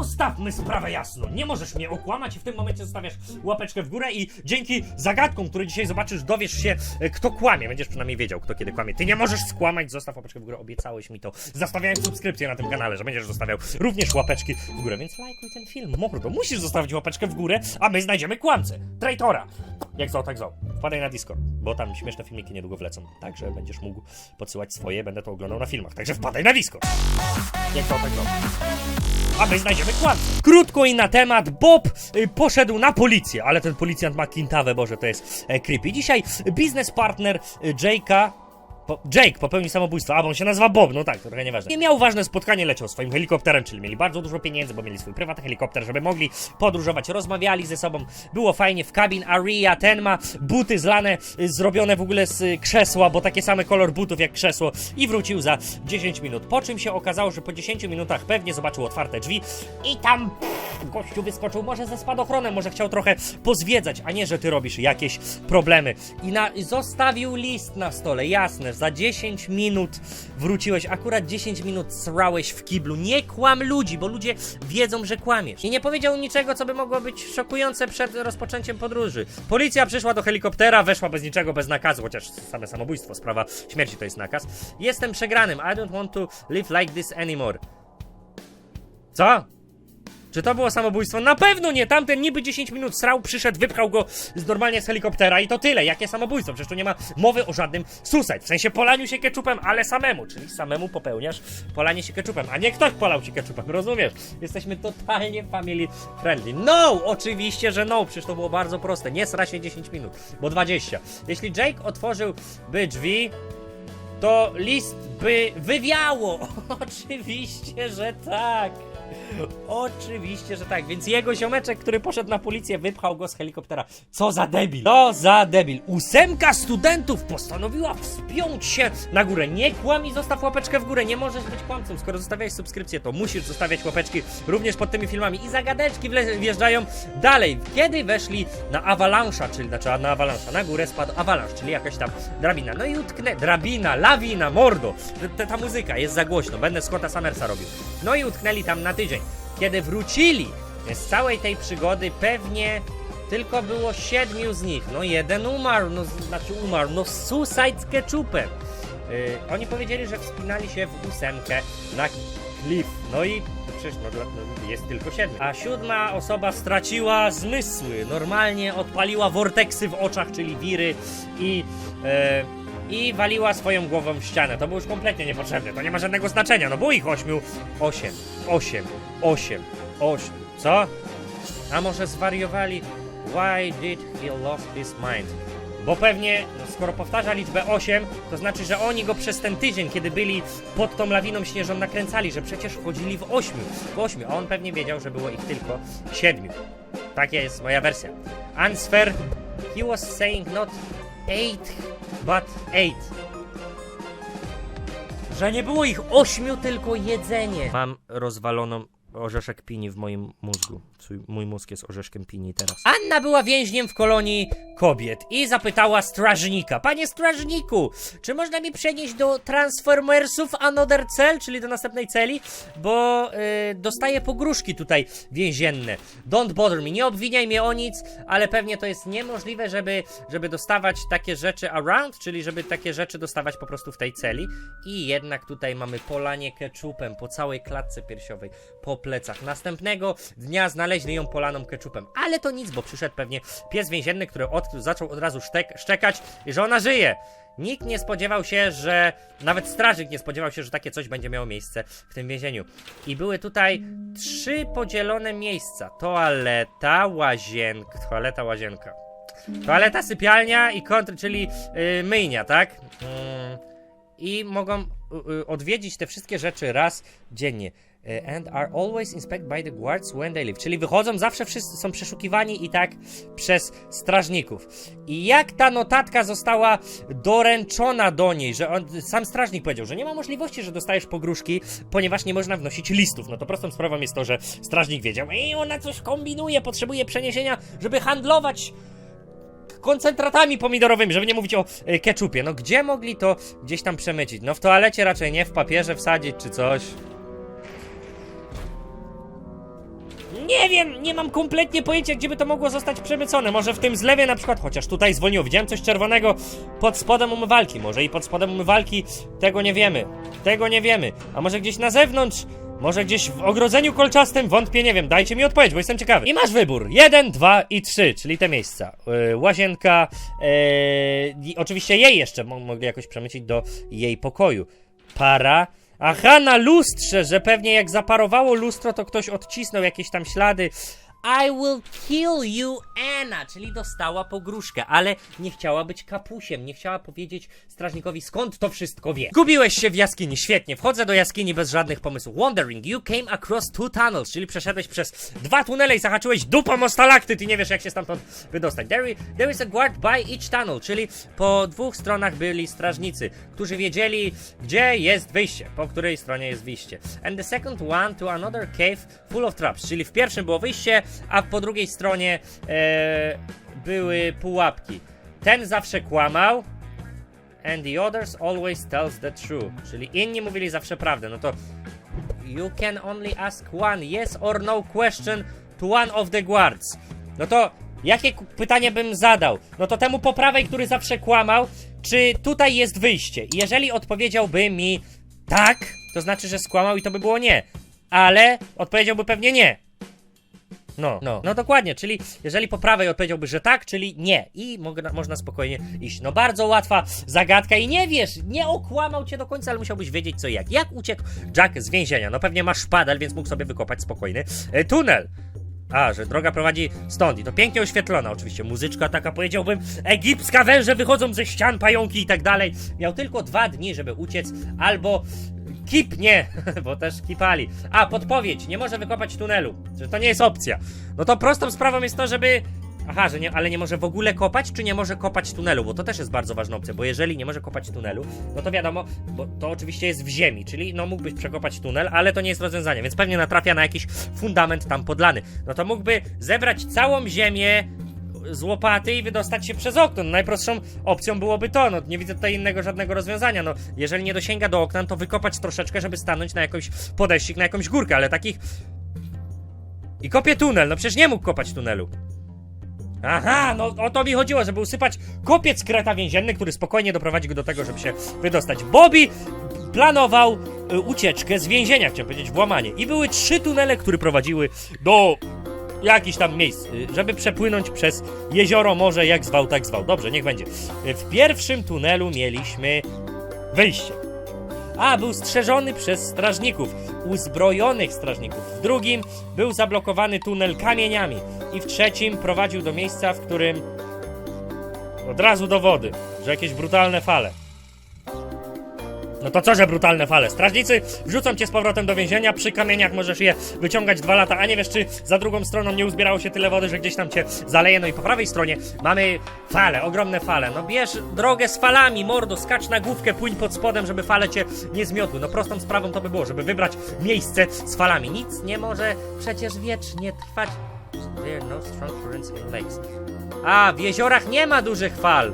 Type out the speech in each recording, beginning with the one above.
Postawmy sprawę jasno. Nie możesz mnie okłamać i w tym momencie zostawiasz łapeczkę w górę i dzięki zagadkom, które dzisiaj zobaczysz, dowiesz się, e, kto kłamie. Będziesz przynajmniej wiedział, kto kiedy kłamie. Ty nie możesz skłamać, zostaw łapeczkę w górę. Obiecałeś mi to. Zostawiając subskrypcję na tym kanale, że będziesz zostawiał również łapeczki w górę. Więc lajkuj ten film, mordo. Musisz zostawić łapeczkę w górę, a my znajdziemy kłamcę. Traitora. Jak zo, tak zo. Wpadaj na Discord, bo tam śmieszne filmiki niedługo wlecą. Także będziesz mógł podsyłać swoje, będę to oglądał na filmach. Także wpadaj na Discord. Jak zo, tak zo a my znajdziemy Krótko i na temat, Bob y, poszedł na policję, ale ten policjant ma kintawę, boże, to jest e, creepy. Dzisiaj biznes partner y, Jake'a po, Jake popełnił samobójstwo, a bo on się nazywa Bob, no tak, to trochę nieważne. Nie miał ważne spotkanie, leciał swoim helikopterem, czyli mieli bardzo dużo pieniędzy, bo mieli swój prywatny helikopter, żeby mogli podróżować, rozmawiali ze sobą, było fajnie w kabin Aria, ten ma buty zlane, y, zrobione w ogóle z y, krzesła, bo takie same kolor butów jak krzesło i wrócił za 10 minut, po czym się okazało, że po 10 minutach pewnie zobaczył otwarte drzwi i tam pff, gościu wyskoczył, może ze spadochronem, może chciał trochę pozwiedzać, a nie, że ty robisz jakieś problemy. I na, zostawił list na stole, jasne, za 10 minut wróciłeś, akurat 10 minut srałeś w kiblu. Nie kłam ludzi, bo ludzie wiedzą, że kłamiesz. I nie powiedział niczego, co by mogło być szokujące przed rozpoczęciem podróży. Policja przyszła do helikoptera, weszła bez niczego, bez nakazu, chociaż same samobójstwo, sprawa śmierci to jest nakaz. Jestem przegranym, I don't want to live like this anymore. Co? Czy to było samobójstwo? Na pewno nie! Tamten niby 10 minut srał, przyszedł, wypchał go z normalnie z helikoptera i to tyle. Jakie samobójstwo? Przecież tu nie ma mowy o żadnym suicide. W sensie polaniu się keczupem, ale samemu. Czyli samemu popełniasz polanie się keczupem, a nie ktoś polał ci keczupem, rozumiesz? Jesteśmy totalnie family friendly. No! Oczywiście, że no! Przecież to było bardzo proste. Nie sra się 10 minut, bo 20. Jeśli Jake otworzyłby drzwi, to list by wywiało. Oczywiście, że tak. Oczywiście, że tak. Więc jego ziomeczek, który poszedł na policję, wypchał go z helikoptera. Co za debil! Co za debil! Ósemka studentów postanowiła wspiąć się na górę. Nie kłam i zostaw łapeczkę w górę. Nie możesz być kłamcą. Skoro zostawiałeś subskrypcję, to musisz zostawiać łapeczki również pod tymi filmami. I zagadeczki wjeżdżają dalej. Kiedy weszli na awalansza, czyli znaczy na awalansza, na górę spadł awalansz, czyli jakaś tam drabina. No i utknę. Drabina, lawina, mordo. Ta, ta muzyka jest za głośno. Będę Scotta Summersa robił. No i utknęli tam na tydzień. Kiedy wrócili z całej tej przygody, pewnie tylko było siedmiu z nich. No jeden umarł, no znaczy umarł, no suicide z ketchupem. Yy, oni powiedzieli, że wspinali się w ósemkę na klif. No i przecież no, no, jest tylko siedmiu. A siódma osoba straciła zmysły. Normalnie odpaliła vorteksy w oczach, czyli wiry i... e, i waliła swoją głową w ścianę. To było już kompletnie niepotrzebne. To nie ma żadnego znaczenia. No było ich ośmiu. Osiem. Osiem. Osiem. Osiem. Co? A może zwariowali? Why did he lost his mind? Bo pewnie, no skoro powtarza liczbę 8, to znaczy, że oni go przez ten tydzień, kiedy byli pod tą lawiną śnieżą, nakręcali, że przecież chodzili w 8. W 8, a on pewnie wiedział, że było ich tylko 7. Taka jest moja wersja. Answer, he was saying not 8, but 8. Że nie było ich ośmiu, tylko jedzenie. Mam rozwaloną orzeszek pini w moim mózgu. Mój mózg jest orzeszkiem pini teraz. Anna była więźniem w kolonii kobiet i zapytała strażnika. Panie strażniku, czy można mi przenieść do Transformersów Another Cell, czyli do następnej celi? Bo y, dostaję pogróżki tutaj więzienne. Don't bother me, nie obwiniaj mnie o nic, ale pewnie to jest niemożliwe, żeby, żeby dostawać takie rzeczy around, czyli żeby takie rzeczy dostawać po prostu w tej celi. I jednak tutaj mamy polanie ketchupem po całej klatce piersiowej, po plecach. Następnego dnia znaleźli ją polaną ketchupem, ale to nic, bo przyszedł pewnie pies więzienny, który zaczął od razu sztek, szczekać, że ona żyje. Nikt nie spodziewał się, że. Nawet strażnik nie spodziewał się, że takie coś będzie miało miejsce w tym więzieniu. I były tutaj trzy podzielone miejsca: toaleta, łazienka. Toaleta, łazienka. Toaleta, sypialnia i kontr, czyli yy, myjnia, tak? Mm, I mogą y, y, odwiedzić te wszystkie rzeczy raz dziennie. Y, And are always inspected by the guards when they leave. Czyli wychodzą, zawsze wszyscy są przeszukiwani i tak przez strażników. I jak ta notatka została doręczona do niej, że on, sam strażnik powiedział, że nie ma możliwości, że dostajesz pogróżki, ponieważ nie można wnosić listów. No to prostą sprawą jest to, że strażnik wiedział, i ona coś kombinuje, potrzebuje przeniesienia, żeby handlować koncentratami pomidorowymi, żeby nie mówić o e, ketchupie. No gdzie mogli to gdzieś tam przemycić? No w toalecie raczej nie, w papierze wsadzić czy coś. Nie wiem, nie mam kompletnie pojęcia, gdzie by to mogło zostać przemycone. Może w tym zlewie na przykład, chociaż tutaj zwolniło. Widziałem coś czerwonego pod spodem umywalki. Może i pod spodem umywalki tego nie wiemy. Tego nie wiemy. A może gdzieś na zewnątrz? Może gdzieś w ogrodzeniu kolczastym? Wątpię, nie wiem. Dajcie mi odpowiedź, bo jestem ciekawy. I masz wybór. Jeden, dwa i trzy, czyli te miejsca. Yy, łazienka. Yy, i oczywiście jej jeszcze mo- mogli jakoś przemycić do jej pokoju. Para. Aha, na lustrze, że pewnie jak zaparowało lustro, to ktoś odcisnął jakieś tam ślady. I will kill you, Anna, czyli dostała pogróżkę, ale nie chciała być kapusiem, nie chciała powiedzieć strażnikowi skąd to wszystko wie. Gubiłeś się w jaskini, świetnie, wchodzę do jaskini bez żadnych pomysłów. Wandering, you came across two tunnels, czyli przeszedłeś przez dwa tunele i zahaczyłeś dupą o stalaktyt i nie wiesz jak się stamtąd wydostać. There, there is a guard by each tunnel, czyli po dwóch stronach byli strażnicy, którzy wiedzieli gdzie jest wyjście, po której stronie jest wyjście. And the second one to another cave full of traps, czyli w pierwszym było wyjście, a po drugiej stronie e, były pułapki. Ten zawsze kłamał, and the others always tells the truth, czyli inni mówili zawsze prawdę. No to you can only ask one yes or no question to one of the guards. No to jakie pytanie bym zadał? No to temu po prawej, który zawsze kłamał, czy tutaj jest wyjście? Jeżeli odpowiedziałby mi tak, to znaczy, że skłamał i to by było nie. Ale odpowiedziałby pewnie nie. No, no, no dokładnie, czyli jeżeli po prawej odpowiedziałby, że tak, czyli nie i można spokojnie iść. No bardzo łatwa zagadka i nie wiesz, nie okłamał cię do końca, ale musiałbyś wiedzieć co i jak. Jak uciekł Jack z więzienia? No pewnie ma szpadel, więc mógł sobie wykopać spokojny e, tunel. A, że droga prowadzi stąd i to pięknie oświetlona oczywiście, muzyczka taka powiedziałbym, egipska, węże wychodzą ze ścian, pająki i tak dalej. Miał tylko dwa dni, żeby uciec, albo kipnie, bo też kipali. A, podpowiedź, nie może wykopać tunelu, że to nie jest opcja. No to prostą sprawą jest to, żeby... Aha, że nie, ale nie może w ogóle kopać, czy nie może kopać tunelu, bo to też jest bardzo ważna opcja, bo jeżeli nie może kopać tunelu, no to wiadomo, bo to oczywiście jest w ziemi, czyli no mógłbyś przekopać tunel, ale to nie jest rozwiązanie, więc pewnie natrafia na jakiś fundament tam podlany. No to mógłby zebrać całą ziemię z łopaty i wydostać się przez okno. No, najprostszą opcją byłoby to, no nie widzę tutaj innego żadnego rozwiązania. No, jeżeli nie dosięga do okna, to wykopać troszeczkę, żeby stanąć na jakąś podejścik, na jakąś górkę, ale takich... I kopie tunel, no przecież nie mógł kopać tunelu. Aha, no o to mi chodziło, żeby usypać kopiec kreta więzienny, który spokojnie doprowadzi go do tego, żeby się wydostać. Bobby planował y, ucieczkę z więzienia, chciałem powiedzieć, włamanie. I były trzy tunele, które prowadziły do jakichś tam miejsc, y, żeby przepłynąć przez jezioro, morze, jak zwał, tak zwał. Dobrze, niech będzie. Y, W pierwszym tunelu mieliśmy wyjście. A, był strzeżony przez strażników, uzbrojonych strażników. W drugim był zablokowany tunel kamieniami. I w trzecim prowadził do miejsca, w którym od razu do wody, że jakieś brutalne fale. No to co, że brutalne fale? Strażnicy wrzucą cię z powrotem do więzienia, przy kamieniach możesz je wyciągać dwa lata, a nie wiesz, czy za drugą stroną nie uzbierało się tyle wody, że gdzieś tam cię zaleje. No i po prawej stronie mamy fale, ogromne fale. No bierz drogę z falami, mordo, skacz na główkę, płyń pod spodem, żeby fale cię nie zmiotły. No prostą sprawą to by było, żeby wybrać miejsce z falami. Nic nie może przecież wiecznie trwać. There are no strong currents in lakes. A, w jeziorach nie ma dużych fal.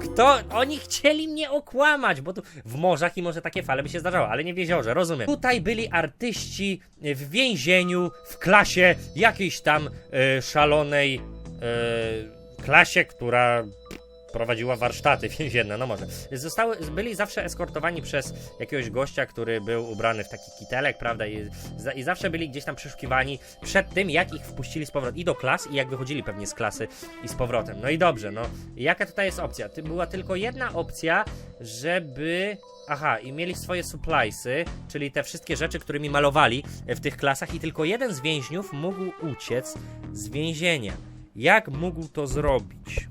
Kto? Oni chcieli mnie okłamać, bo tu w morzach i może takie fale by się zdarzały, ale nie w jeziorze, rozumiem. Tutaj byli artyści w więzieniu, w klasie jakiejś tam e, szalonej e, klasie, która prowadziła warsztaty więzienne, no może. Zostały, byli zawsze eskortowani przez jakiegoś gościa, który był ubrany w taki kitelek, prawda, i, i zawsze byli gdzieś tam przeszukiwani przed tym, jak ich wpuścili z powrotem i do klas, i jak wychodzili pewnie z klasy i z powrotem. No i dobrze, no. Jaka tutaj jest opcja? Była tylko jedna opcja, żeby... Aha, i mieli swoje suppliesy, czyli te wszystkie rzeczy, którymi malowali w tych klasach i tylko jeden z więźniów mógł uciec z więzienia. Jak mógł to zrobić?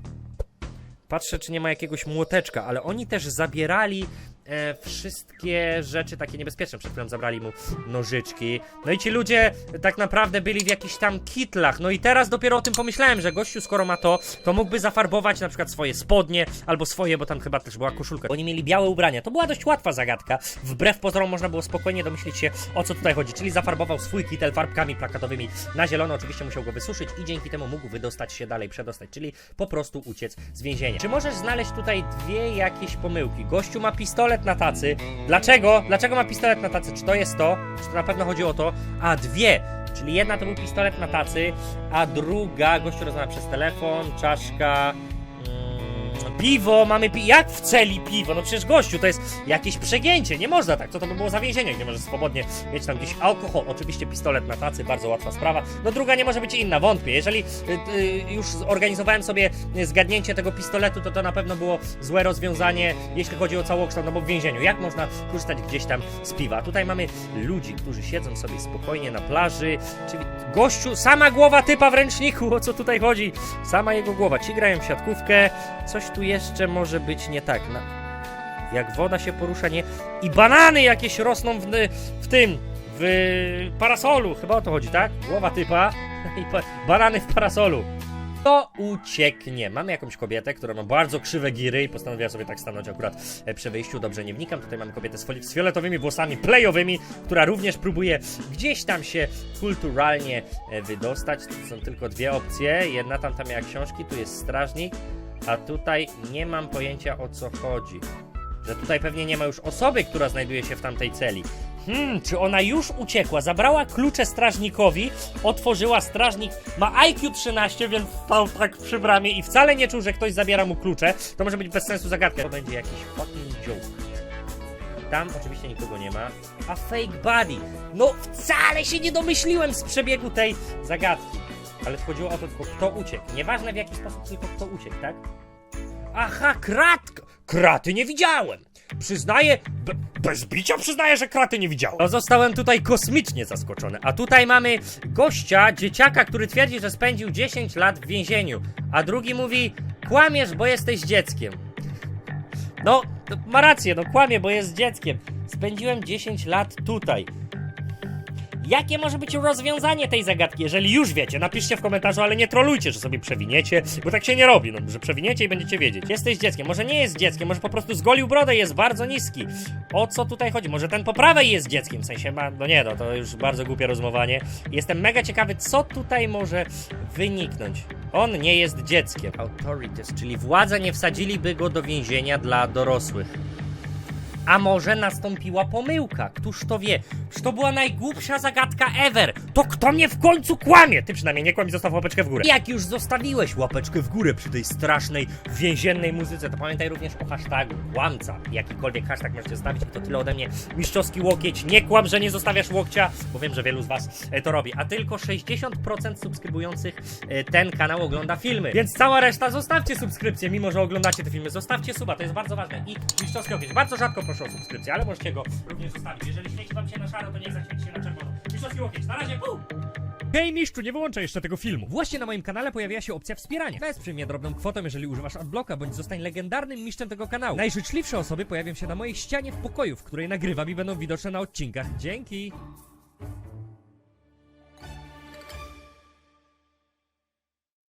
Patrzę, czy nie ma jakiegoś młoteczka, ale oni też zabierali e, wszystkie rzeczy takie niebezpieczne. Przed chwilą zabrali mu nożyczki. No i ci ludzie tak naprawdę byli w jakichś tam kitlach. No i teraz dopiero o tym pomyślałem, że gościu, skoro ma to, to mógłby zafarbować na przykład swoje spodnie albo swoje, bo tam chyba też była koszulka. Oni mieli białe ubrania. To była dość łatwa zagadka. Wbrew pozorom można było spokojnie domyślić się, o co tutaj chodzi. Czyli zafarbował swój kitel farbkami plakatowymi na zielono. Oczywiście musiał go wysuszyć i dzięki temu mógł wydostać się dalej, przedostać. Czyli po prostu uciec z więzienia. Czy możesz znaleźć tutaj dwie jakieś pomyłki? Gościu ma pistolet na tacy. Dlaczego? Dlaczego ma pistolet na tacy? Czy to jest to? Czy to na pewno chodzi o to? A, dwie. Czyli jedna to był pistolet na tacy, a druga, gościu rozmawia przez telefon, czaszka, piwo, mamy pi jak w celi piwo? No przecież gościu, to jest jakieś przegięcie, nie można tak, co to by było za więzienie, gdzie możesz swobodnie mieć tam gdzieś alkohol, oczywiście pistolet na tacy, bardzo łatwa sprawa, no druga nie może być inna, wątpię, jeżeli y, y, już zorganizowałem sobie zgadnięcie tego pistoletu, to to na pewno było złe rozwiązanie, jeśli chodzi o całokształt, no bo w więzieniu, jak można korzystać gdzieś tam z piwa? Tutaj mamy ludzi, którzy siedzą sobie spokojnie na plaży, czyli gościu, sama głowa typa w ręczniku, o co tutaj chodzi? Sama jego głowa, ci grają w siatkówkę, coś tu jeszcze może być nie tak, na... jak woda się porusza, nie? I banany jakieś rosną w, w tym, w parasolu, chyba o to chodzi, tak? Głowa typa i pa banany w parasolu. To ucieknie. Mamy jakąś kobietę, która ma bardzo krzywe giry i postanowiła sobie tak stanąć akurat e, przy wyjściu. Dobrze, nie wnikam. Tutaj mamy kobietę z, z fioletowymi włosami playowymi, która również próbuje gdzieś tam się kulturalnie e, wydostać. Tu są tylko dwie opcje. Jedna tam tam miała książki, tu jest strażnik, a tutaj nie mam pojęcia o co chodzi. Że tutaj pewnie nie ma już osoby, która znajduje się w tamtej celi. Hmm, czy ona już uciekła? Zabrała klucze strażnikowi, otworzyła strażnik, ma IQ 13, więc stał tak przy bramie i wcale nie czuł, że ktoś zabiera mu klucze. To może być bez sensu zagadka. To będzie jakiś fucking joke. Tam oczywiście nikogo nie ma. A fake body. No wcale się nie domyśliłem z przebiegu tej zagadki. Ale chodziło o to tylko kto uciekł. Nieważne w jaki sposób, tylko kto uciekł, tak? Aha, kratka! Kraty nie widziałem! Przyznaję, be, bez bicia przyznaję, że kraty nie widziałem. No zostałem tutaj kosmicznie zaskoczony. A tutaj mamy gościa, dzieciaka, który twierdzi, że spędził 10 lat w więzieniu. A drugi mówi, kłamiesz, bo jesteś dzieckiem. No, ma rację, no kłamie, bo jest dzieckiem. Spędziłem 10 lat tutaj. Jakie może być rozwiązanie tej zagadki? Jeżeli już wiecie, napiszcie w komentarzu, ale nie trolujcie, że sobie przewiniecie, bo tak się nie robi, no, że przewiniecie i będziecie wiedzieć. Jesteś dzieckiem, może nie jest dzieckiem, może po prostu zgolił brodę jest bardzo niski. O co tutaj chodzi? Może ten po prawej jest dzieckiem, w sensie ma, no nie no, to już bardzo głupie rozmowanie. Jestem mega ciekawy, co tutaj może wyniknąć. On nie jest dzieckiem. Authorities, czyli władze nie wsadziliby go do więzienia dla dorosłych. A może nastąpiła pomyłka? Któż to wie? Czy to była najgłupsza zagadka ever? To kto mnie w końcu kłamie? Ty przynajmniej nie kłam i zostaw łapeczkę w górę. Jak już zostawiłeś łapeczkę w górę przy tej strasznej, więziennej muzyce, to pamiętaj również o hashtagu kłamca. Jakikolwiek hashtag możecie zostawić to tyle ode mnie. Mistrzowski łokieć. Nie kłam, że nie zostawiasz łokcia, bo wiem, że wielu z was e, to robi. A tylko 60% subskrybujących e, ten kanał ogląda filmy. Więc cała reszta zostawcie subskrypcję, mimo że oglądacie te filmy. Zostawcie suba, to jest bardzo ważne. I mistrzowski łokieć. Bardzo rzadko proszę o subskrypcję, ale możecie go również zostawić. Jeżeli świeci wam się na szaro, to niech zaświeci się na czerwono. Mistrzowski łokieć, na razie, puu! Hej mistrzu, nie wyłączaj jeszcze tego filmu. Właśnie na moim kanale pojawiła się opcja wspierania. Wesprzyj mnie drobną kwotą, jeżeli używasz adblocka, bądź zostań legendarnym mistrzem tego kanału. Najżyczliwsze osoby pojawią się na mojej ścianie w pokoju, w której nagrywam i będą widoczne na odcinkach. Dzięki!